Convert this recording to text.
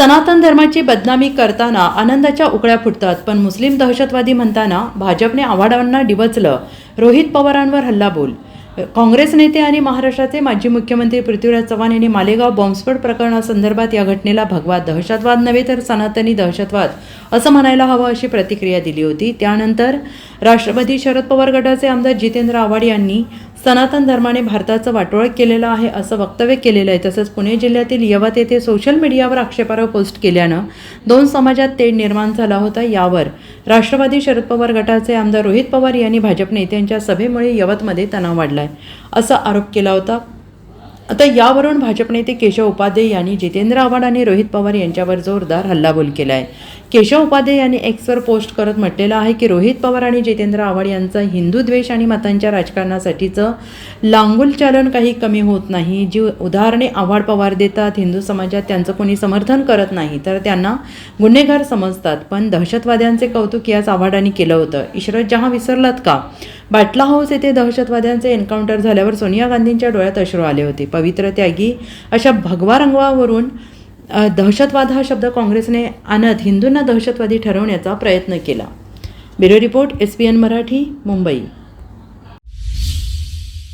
सनातन धर्माची बदनामी करताना आनंदाच्या उकळ्या फुटतात पण मुस्लिम दहशतवादी म्हणताना भाजपने आव्हाडांना डिवचलं रोहित पवारांवर हल्लाबोल. काँग्रेस नेते आणि महाराष्ट्राचे माजी मुख्यमंत्री पृथ्वीराज चव्हाण यांनी मालेगाव बॉम्बस्फोट प्रकरणासंदर्भात या घटनेला भगवा दहशतवाद नव्हे तर सनातनी दहशतवाद असं म्हणायला हवं अशी प्रतिक्रिया दिली होती. त्यानंतर राष्ट्रपती शरद पवार गटाचे आमदार जितेंद्र आव्हाड यांनी सनातन धर्माने भारताचं वाटोळ केलेलं आहे असं वक्तव्य केलेलं आहे. तसंच पुणे जिल्ह्यातील यवत येथे सोशल मीडियावर आक्षेपार्ह पोस्ट केल्यानं दोन समाजात तेढ निर्माण झाला होता. यावर राष्ट्रवादी शरद पवार गटाचे आमदार रोहित पवार यांनी भाजप नेत्यांच्या सभेमुळे यवतमध्ये तणाव वाढलाय असा आरोप केला होता. आता यावरून भाजप नेते केशव उपाध्ये यांनी जितेंद्र आव्हाड आणि रोहित पवार यांच्यावर जोरदार हल्लाबोल केला आहे केशव उपाध्ये यांनी एक्सवर पोस्ट करत म्हटलेलं आहे की रोहित पवार आणि जितेंद्र आव्हाड यांचं हिंदू द्वेष आणि मतांच्या राजकारणासाठीचं लांगुल चालन काही कमी होत नाही. जी उदाहरणे आव्हाड पवार देतात हिंदू समाजात त्यांचं कोणी समर्थन करत नाही तर त्यांना गुन्हेगार समजतात. पण दहशतवाद्यांचे कौतुक याच आव्हाडांनी केलं होतं. इशरत जहां विसरलात का? बाटला हाऊस येथे दहशतवाद्यांचे एन्काउंटर झाल्यावर सोनिया गांधींच्या डोळ्यात अश्रू आले होते. पवित्र त्यागी अशा भगवा रंगवावरून दहशतवाद हा शब्द काँग्रेसने आणत हिंदूंना दहशतवादी ठरवण्याचा प्रयत्न केला. Bureau report S P N Marathi Mumbai.